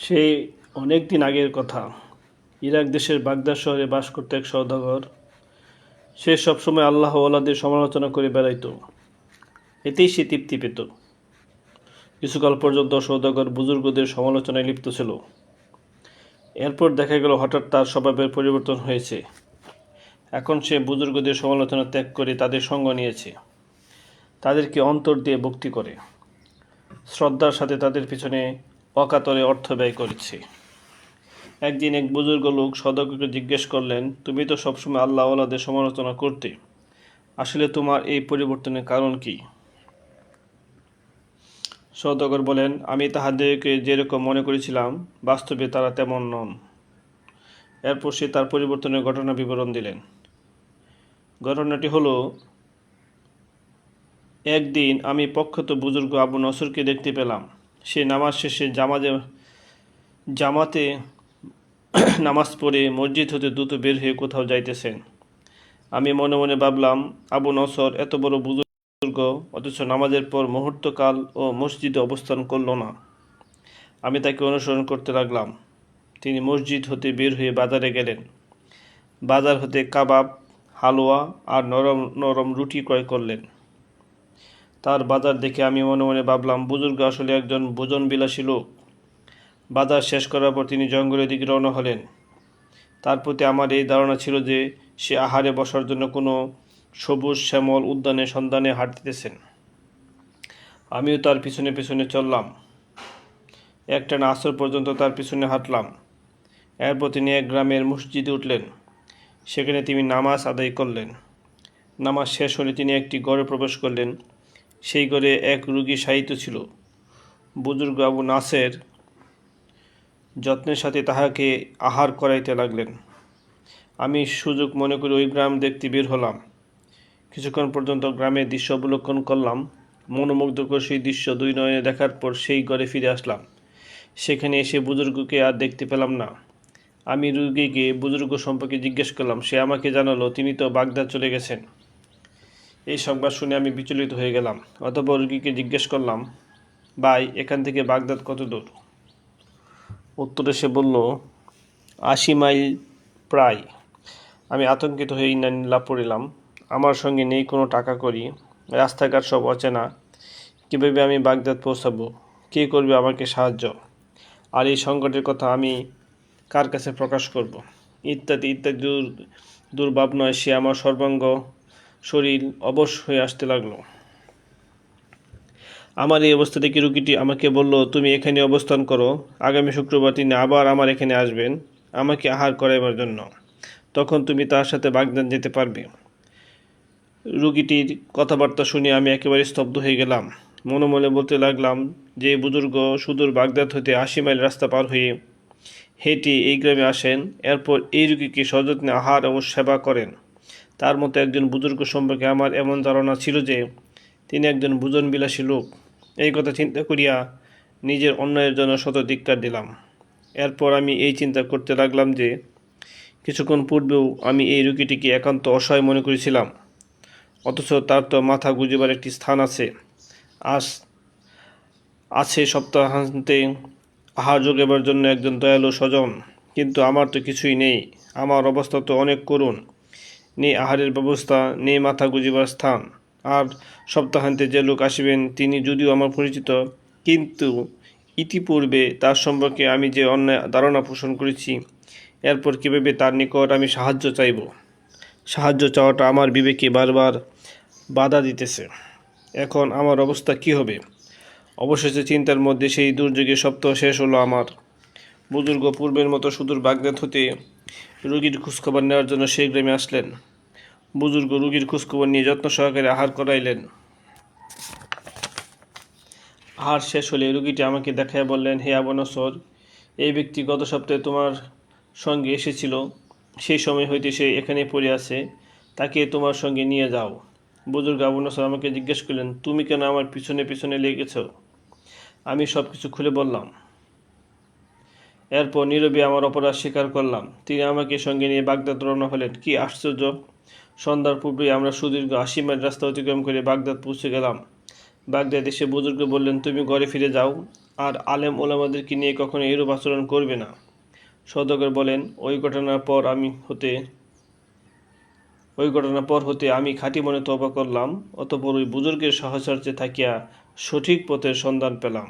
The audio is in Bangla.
সেই অনেক দিন আগের কথা। ইরাক দেশের বাগদা শহরে বাস করত এক সৌদাগর সে সবসময় আল্লাহ আল্লাদের সমালোচনা করে বেড়াইতো। এতেই সে তৃপ্তি পেত। কিছুকাল পর্যন্ত সৌদাগর বুজুর্গদের সমালোচনায় লিপ্ত ছিল। এরপর দেখা গেল হঠাৎ তার স্বভাবের পরিবর্তন হয়েছে। এখন সে বুজুর্গদের সমালোচনা ত্যাগ করে তাদের সঙ্গ নিয়েছে। তাদেরকে অন্তর দিয়ে ভক্তি করে। শ্রদ্ধার সাথে তাদের পিছনে অকাতরে অর্থ ব্যয় করেছে। একদিন এক বুজুর্গ লোক সদককে জিজ্ঞেস করলেন, তুমি তো সবসময় আল্লাহ আল্লাহদের সমালোচনা করতে। আসলে তোমার এই পরিবর্তনের কারণ কি? সদকর বলেন, আমি তাহাদেরকে যেরকম মনে করেছিলাম, বাস্তবে তারা তেমন নন। এরপর সে তার পরিবর্তনের ঘটনা বিবরণ দিলেন। ঘটনাটি হলো, একদিন আমি প্রখ্যাত বুজুর্গ আবু নসরকে দেখতে পেলাম। সে নামাজ শেষে জামাজে জামাতে নামাজ পড়ে মসজিদ হতে দ্রুত বের হয়ে কোথাও যাইতেছেন। আমি মনে মনে ভাবলাম, আবু নসর এত বড় বুজুর্গ, অথচ নামাজের পর মুহূর্তকাল ও মসজিদে অবস্থান করল না। আমি তাকে অনুসরণ করতে লাগলাম। তিনি মসজিদ হতে বের হয়ে বাজারে গেলেন। বাজার হতে কাবাব, হালুয়া আর নরম নরম রুটি ক্রয় করলেন। তার বাজার দেখে আমি মনে মনে ভাবলাম, বুজুর্গ আসলে একজন ভোজন বিলাসী লোক। বাজার শেষ করার পর তিনি জঙ্গলের দিকে রওনা হলেন। তার প্রতি আমার এই ধারণা ছিল যে, সে আহারে বসার জন্য কোনো সবুজ শ্যামল উদ্যানের সন্ধানে হাঁটতেছেন আমিও তার পিছনে পিছনে চললাম। একটানা আসর পর্যন্ত তার পিছনে হাঁটলাম। এরপর তিনি এক গ্রামের মসজিদে উঠলেন। সেখানে তিনি নামাজ আদায় করলেন। নামাজ শেষ হলে তিনি একটি ঘরে প্রবেশ করলেন। সেই ঘরে এক রুগী সাহিত্য ছিল। বুজুর্গ আবু নাসের যত্নের সাথে তাহাকে আহার করাইতে লাগলেন। আমি সুযোগ মনে করে ওই গ্রাম দেখতে বের হলাম। কিছুক্ষণ পর্যন্ত গ্রামের দৃশ্য অবলোকন করলাম। মনোমুগ্ধকর সেই দৃশ্য দুই নয়নে দেখার পর সেই ঘরে ফিরে আসলাম। সেখানে এসে বুজুর্গকে আর দেখতে পেলাম না। আমি রুগীকে বুজুর্গ সম্পর্কে জিজ্ঞেস করলাম, সে আমাকে জানালো, তিনি তো বাগদাদ চলে গেছেন। এই সংবাদ শুনে আমি বিচলিত হয়ে গেলাম। অথবা রুগীকে জিজ্ঞেস করলাম, ভাই, এখান থেকে বাগদাদ কত দূর? উত্তরে সে বলল, আশি মাইল প্রায়। আমি আতঙ্কিত হয়ে ইন্নানিল্লা পড়িলাম, আমার সঙ্গে নেই কোনো টাকা করি, রাস্তাঘাট সব অচেনা, কীভাবে আমি বাগদাদ পৌঁছাবো? কে করবে আমাকে সাহায্য? আর এই সংকটের কথা আমি কার কাছে প্রকাশ করব? ইত্যাদি ইত্যাদি দূর, দুর্ভাবনায় সে আমার সর্বাঙ্গ শরীর অবশ হয়ে আসতে লাগল। আমার এই অবস্থা দেখে রুগীটি আমাকে বলল, তুমি এখানে অবস্থান করো। আগামী শুক্রবার তিনি আবার আমার এখানে আসবেন। আমাকে আহার করাইবার জন্য। তখন তুমি তার সাথে বাগদান যেতে পারবে। রুগীটির কথাবার্তা শুনে আমি একেবারে স্তব্ধ হয়ে গেলাম। মনে মনে বলতে লাগলাম যে, বুজুর্গ, সুদূর বাগদাদ হতে আশি মাইল রাস্তা পার হয়ে হেঁটে এই গ্রামে আসেন। এরপর এই রুগীকে সযত্নে আহার ও সেবা করেন। তার মতো একজন বুজুর্গ সম্পর্কে আমার এমন ধারণা ছিল যে তিনি একজন ভোজন বিলাসী লোক। এই কথা চিন্তা করিয়া নিজের অন্যায়ের জন্য শত ধিক্কার দিলাম। এরপর আমি এই চিন্তা করতে লাগলাম যে কিছুক্ষণ পূর্বেও আমি এই রুগীটিকে একান্ত অসহায় মনে করেছিলাম। অথচ তার তো মাথা গুজিবার একটি স্থান আছে। আজ আছে সপ্তাহান্তে আহার যোগাবার জন্য একজন দয়ালু স্বজন, কিন্তু আমার তো কিছুই নেই। আমার অবস্থা তো অনেক করুণ। নেই আহারের ব্যবস্থা নেই মাথা গুজিবার স্থান। আর সপ্তাহান্তে যে লোক আসিবেন, তিনি যদিও আমার পরিচিত, কিন্তু ইতিপূর্বে তার সম্পর্কে আমি যে অন্যায় ধারণা পোষণ করেছি, এরপর কীভাবে তার নিকট আমি সাহায্য চাইব? সাহায্য চাওয়াটা আমার বিবেকে বারবার বাধা দিতেছে। এখন আমার অবস্থা কি হবে? অবশেষে চিন্তার মধ্যে সেই দুর্যোগে সপ্তাহ শেষ হলো আমার। বুজুর্গ পূর্বের মতো সুদূর বাগদাদ হতে রোগীর খোঁজখবর নেওয়ার জন্য সেই গ্রামে আসলেন। বুজুর্গ রুগীর খোঁজখবর নিয়ে যত্ন সহকারে আহার করাইলেন। আহার শেষ হলে রুগীটি আমাকে দেখায় বললেন, হে আবনসর এই ব্যক্তি গত সপ্তাহে তোমার সঙ্গে এসেছিল। সেই সময় হইতে সে এখানে পড়ে আছে। তাকে তোমার সঙ্গে নিয়ে যাও। বুজুর্গ আবনসর আমাকে জিজ্ঞেস করলেন, তুমি কেন আমার পিছনে পিছনে লেগেছ? আমি সব কিছু খুলে বললাম এরপর নীরবে আমার অপরাধ স্বীকার করলাম। তিনি আমাকে সঙ্গে নিয়ে বাগদাদ রওনা হলেন। কি আশ্চর্য! সন্ধ্যার পূর্বে আমরা সুদীর্ঘ আশি মাইল রাস্তা অতিক্রম করে বাগদাদ পৌঁছে গেলাম। বাগদাদ এসে বুজুর্গ বললেন, তুমি ঘরে ফিরে যাও, আর আলেম ওলামাদেরকে নিয়ে কখনো এরূপ আচরণ করবে না। সদগর বলেন, ওই ঘটনার পর আমি হতে, ওই ঘটনার পর হতে আমি খাঁটি মনে তবা করলাম, অতপর ওই বুজুর্গের সাহচর্যে থাকিয়া সঠিক পথের সন্ধান পেলাম।